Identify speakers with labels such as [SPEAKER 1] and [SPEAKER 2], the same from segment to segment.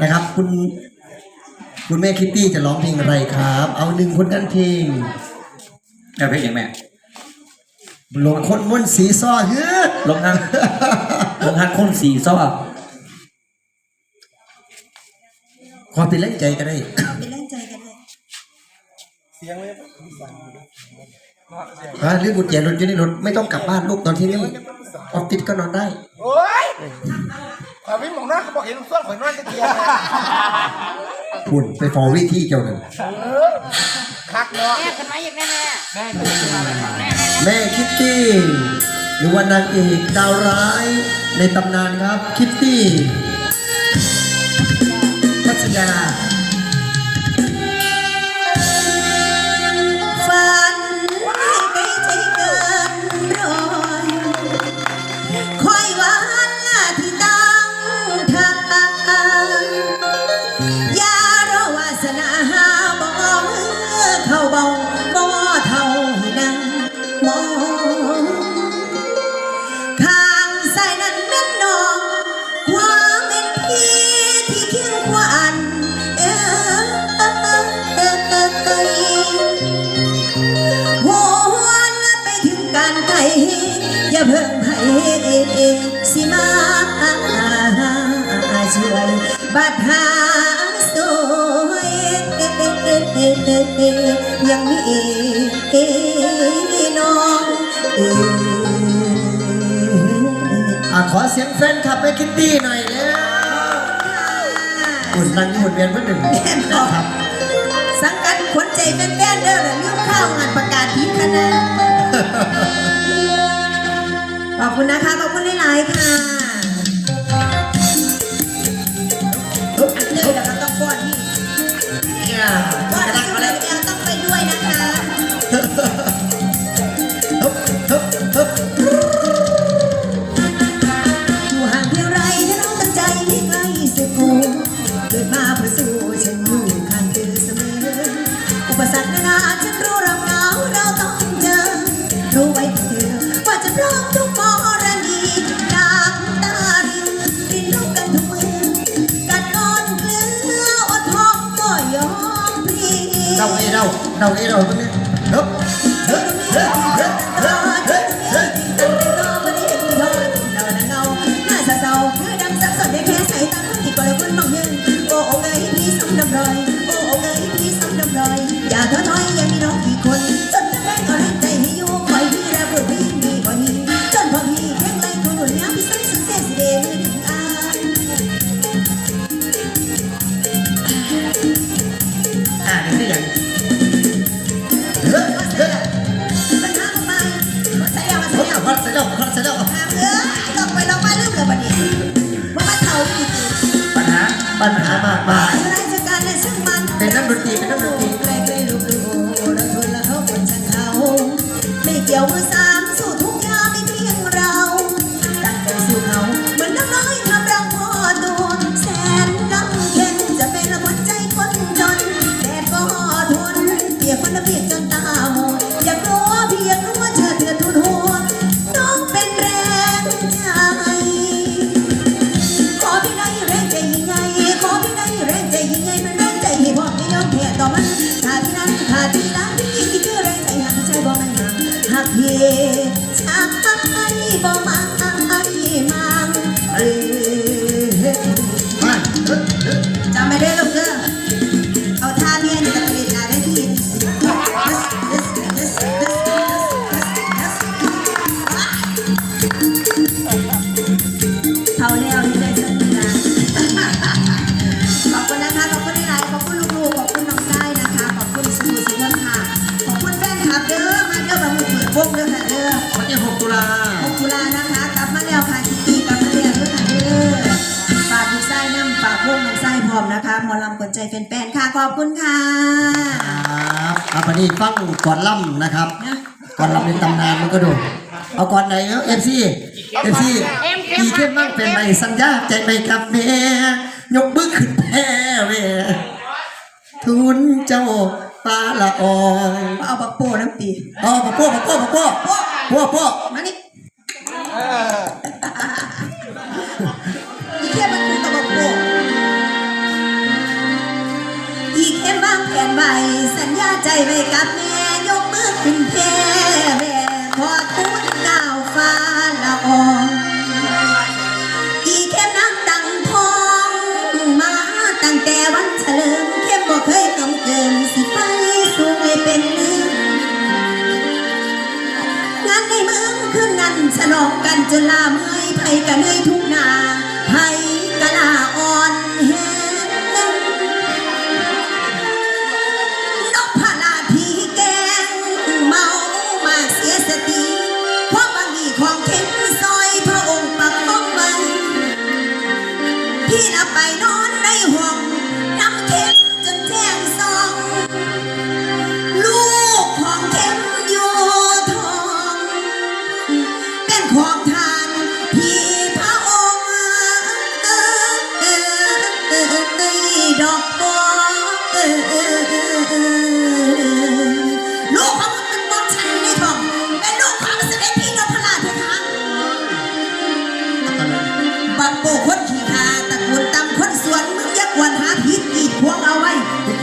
[SPEAKER 1] นะครับ คุณคุณแม่คิตตี้จะร้องเพลงอะไรครับ เอาหนึ่งคนกันเพลง
[SPEAKER 2] แล้วเพลงยังแม่
[SPEAKER 1] หลงคนม้วนสีซ้อเฮ้อ
[SPEAKER 2] ลงทางลงทางคนสีซ้อ
[SPEAKER 1] ขอเป็นแรงใจก็ได้
[SPEAKER 3] เป็นแรงใจกันเลย
[SPEAKER 1] ฮะหรือบุตรแย่รถอยู่ในรถไม่ต้องกลับบ้านลูกตอนที่นี่ออฟฟิศก็นอนได้
[SPEAKER 4] โอ้ย ขอยวิ่งมองหน้าเขาบอกเห็นส่วนข่อยนอนจะเทียนเลย
[SPEAKER 1] คุณไปฟอวิธีเจ้ากัน
[SPEAKER 4] คักเนาะ
[SPEAKER 3] แม่ขึ้นมาอีกแม่แม่
[SPEAKER 1] แม่คิตตี้หรือว่านางเอกดาวร้ายในตำนานครับ คิตตี้ทัศยา
[SPEAKER 3] สิมาช่วยบัดหาสวยยังมีน้องเออ
[SPEAKER 1] อะขอเสียงแฟนคลับแม่คิตตี้หน่อยแล้วคุณนั่งอยู่นเวียนเพื่อนหนึ่งครับ
[SPEAKER 3] สังกัดขวัญใจแฟนๆเด้อแบบยุ่งข้าวงานประกาศทีคณะ ขอบคุณนะคะ ขอบคุณหลายๆค่ะ เรา
[SPEAKER 1] เอ
[SPEAKER 3] เราเร 那么美。 แฟนๆค่ะ ขอบคุณค่ะ
[SPEAKER 1] ครับเอาไปนี่ฟังก่อนล่ำนะครับ
[SPEAKER 3] นะ
[SPEAKER 1] ก่อนล่ำในตำนานมันก็ดูเอาก่อนไหนเอฟซีเอฟซีปีเข้มมั่งเป็นไรสัญญาใจไปกับแม่ยกมือขึ้นแพ้แม่ทุนเจ้าปลาละออง
[SPEAKER 3] เอาบักโป้น้ำตี
[SPEAKER 1] อ๋อพ่อพ่อพ่อพ่อพ่อพ่อ
[SPEAKER 3] มานี่อีเทียมัน ไว้กับแม่ยกมือขึ้นแพ่แม่พอทุนก้าวฟ้าละอองอีเข้มนักตั้งทองมาตั้งแต่วันเฉลิมเข้มบ่เคยกำเกินสิไปสู่ให้เป็นเรื่องงานในเมืองคืนนั้นฉลองกันจนลาเมื่อยไผกันเหนื่อยทุกนาไผ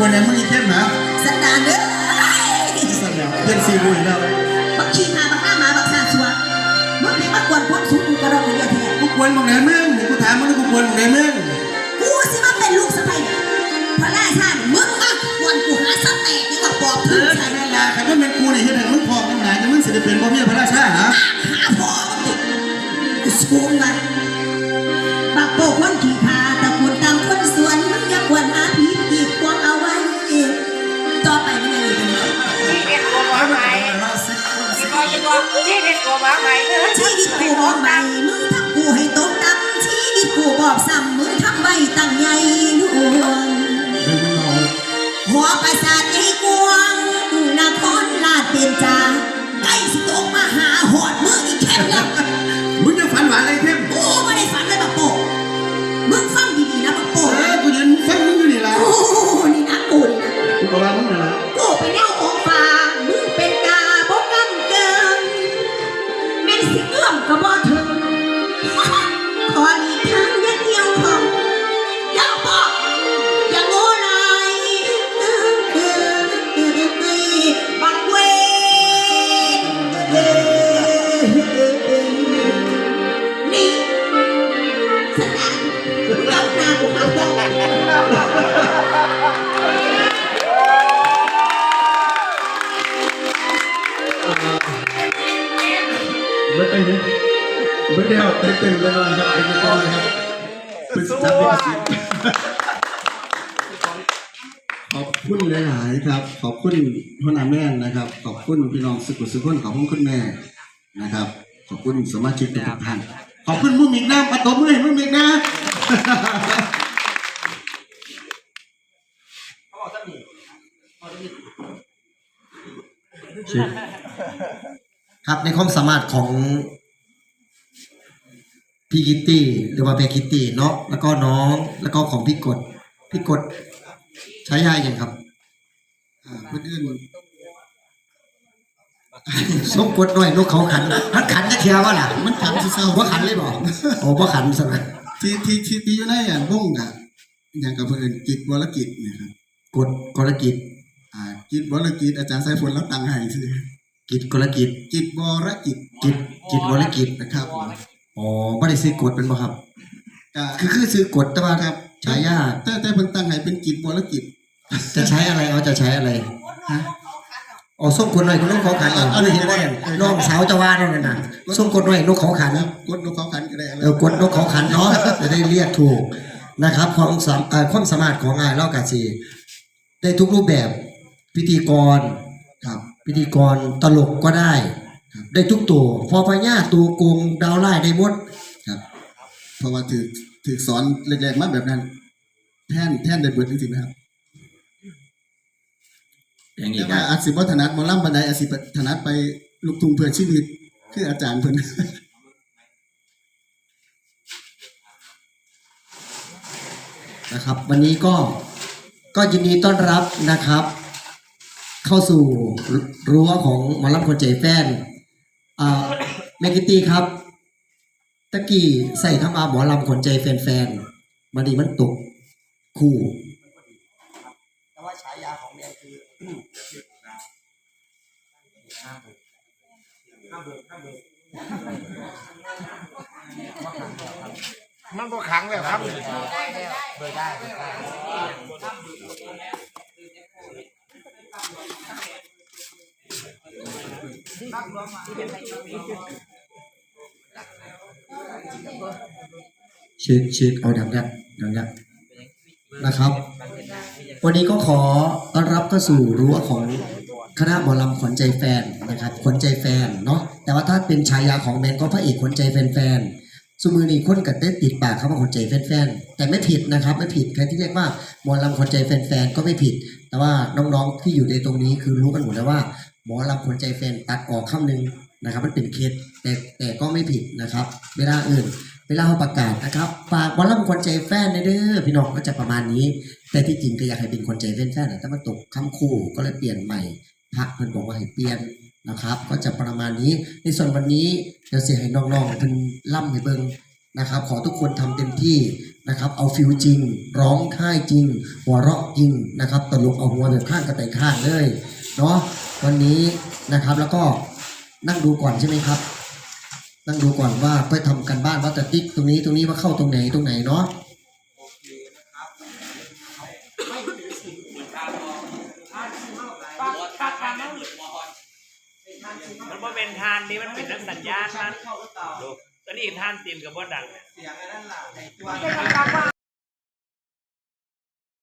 [SPEAKER 3] ว้ทุกคน
[SPEAKER 1] ในมือเข้มนะ
[SPEAKER 3] สันดานเด้อ
[SPEAKER 1] สันแล้วเพื่อนซีบุยแล้ว
[SPEAKER 3] บักขี้ขาบักหน้ามาบักซาสัวมึงไม่มากวนพ้นสูงกูกระดองเลยแท้
[SPEAKER 1] กูควรมองไหนเมืองกูถามมึงกูควรมองไหนมึง
[SPEAKER 3] กูสิมาเป็นลูกสะใภ้พระราชามึงมากวนกูหาสแตกนี่ก็บอก
[SPEAKER 1] เอ
[SPEAKER 3] พึ่ง
[SPEAKER 1] อ
[SPEAKER 3] ใส่
[SPEAKER 1] ใช่แม่ลาใครว่าเป็นกูนี่เฮ็ดให้มึงพอมึง
[SPEAKER 5] ที่เด็ดกว่าหมาใหม่
[SPEAKER 3] ชีวิตกูบอกไปมึงทำกูให้ตกต่ำชีวิตกูบอกซ้ำมึงท
[SPEAKER 1] ไม่ไปนี่ไม่ได้เอาเต็มๆเลยนะครับไอ้ตัวนะครับเป็นจับได้สิขอบคุณหลายๆครับ ขอบคุณพ่อนาแม่นะครับ ขอบคุณพี่น้องสุขุสุขคนขอบคุณคุณแม่นะครับ ขอบคุณสมาชิกทุกท่านขอบคุณมุ้งมิกน้ำปัตตมือให้มุ้งมิกนะ ครับในความสามารถของพี่กิตตี้หรือว่าเบคิตตี้เนาะแล้วก็น้องแล้วก็ของพี่กดพี่กดใช้ยาอย่างครับอ่าเพื่อนอื่นสมกดหน่อยนกเขาขันมันขันจะเทียวว่าล่ะ มันขันสิเศร้าว่าขันเลยบอกโอ้ว่าขันสนะ
[SPEAKER 6] ที่ที่ที่ที่อยู่ในอะวงอะอย่างกับเพื่อนกิจวรกิจเนี่ยครับ
[SPEAKER 1] กดกลกิจ
[SPEAKER 6] อ่ากิจวรกิจอาจารย์สายฝนแล้วตังให้สิ
[SPEAKER 1] กิจกลกิจ
[SPEAKER 6] กิจวรกิจ
[SPEAKER 1] กิจกิจวรกิจ
[SPEAKER 6] นะครับผม
[SPEAKER 1] อ๋อไม่ได้ซื้อกดเป็นบ่ครับ
[SPEAKER 6] ก็
[SPEAKER 1] คือคือซื้อกดแต่ว่า
[SPEAKER 6] ครับ
[SPEAKER 1] ฉายา
[SPEAKER 6] แต่แต่เพิ่นตั้งให้เป็นกิจวรกิจ
[SPEAKER 1] จะใช้อะไรเอาจะใช้อะไร
[SPEAKER 6] ฮะ
[SPEAKER 1] อ๋อส้มกดหน่อยคุณลูกเขาขันเอาเห็นว่าน้องสาวจะว่าน้องนั่นน่ะส้มกดหน่อยนกเขาขัน
[SPEAKER 6] กดนกเขาขันก็ได้
[SPEAKER 1] เออกดนกเขาขันเนาะจะได้เรียกถูกนะครับความสามเอ่อความสามารถของงานเล่ากาซีได้ทุกรูปแบบ พิธีกร
[SPEAKER 6] ครับ
[SPEAKER 1] พิธีกรตลกก็ได้ได้ทุกตัวพอพญาตัวโกงดาวไล่ได้หมด
[SPEAKER 6] ครับ เพราะว่าถือถือสอนแรกๆมาแบบนั้น แท่นแท่นได้เบิดจริงๆนะครับ
[SPEAKER 2] อย่างนี้
[SPEAKER 6] แต่
[SPEAKER 2] ค
[SPEAKER 6] ว่า
[SPEAKER 2] รับ
[SPEAKER 6] อาจสิบ่ถนัดหมอลำบันไดอาจสิถนัดไปลูกทุ่งเพื่อชีวิต คืออาจารย์เพิ่น
[SPEAKER 1] นะครับ วันนี้ก็ก็ยินดีต้อนรับนะครับ เข้าสู่รั้วของหมอลำคนใจแฟนอ่าเมกิตี้ครับ ตะกี้ใส่คำอาหมอลำคนใจแฟนๆมาดีมันตกคู่แต่ว่าฉายาของแม่คือ
[SPEAKER 4] มันก็ขังแล้วครับ
[SPEAKER 1] เช็คเช็คเอาดังดังดังดังนะครับ วันนี้ก็ขอต้อนรับเข้าสู่รั้วของคณะหมอลำขวัญใจแฟนนะครับขวัญใจแฟนเนาะแต่ว่าถ้าเป็นฉายาของแมนก็พระเอกขวัญใจแฟนๆสมือนี่คนกัดได้ติดปากคำว่าขวัญใจแฟนๆแต่ไม่ผิดนะครับไม่ผิดใครที่เรียกว่าหมอลำขวัญใจแฟนๆก็ไม่ผิด แต่ว่าน้องๆที่อยู่ในตรงนี้คือรู้กันหมดแล้วว่า หมอลำขวัญใจแฟนตัดออกคำหนึ่งนะครับ มันเป็นเคสแต่แต่ก็ไม่ผิดนะครับ เวลาอื่น เวลาเขาประกาศนะครับฝากหมอลำขวัญใจแฟนในเด้อพี่น้องก็จะประมาณนี้ แต่ที่จริงก็อยากให้เป็นคนใจแฟนๆนะแต่มันตกคำคู่ก็เลยเปลี่ยนใหม่พักเพิ่นบอกว่าให้เปลี่ยนนะครับ ก็จะประมาณนี้ในส่วนวันนี้เดี๋ยวเสียให้น้องๆเพิ่นล่ำให้เบิงนะครับ ขอทุกคนทำเต็มที่นะครับ เอาฟิลจริง ร้องไห้จริง หัวเราะจริงนะครับตลกเอาหัวแบบข้างกระต่ายข้างเลย เนาะวันนี้นะครับแล้วก็นั่งดูก่อนใช่ไหมครับ นั่งดูก่อนว่าเพื่อทำกันบ้านว่าจะติ๊กตรงนี้ตรงนี้ว่าเข้าตรงไหนตรงไหนเนาะ
[SPEAKER 5] มันบ่เป็นทานนี่มันเป็นนักสัญญาณนะตอนนี้ทานเตรียมกับบ่ดัง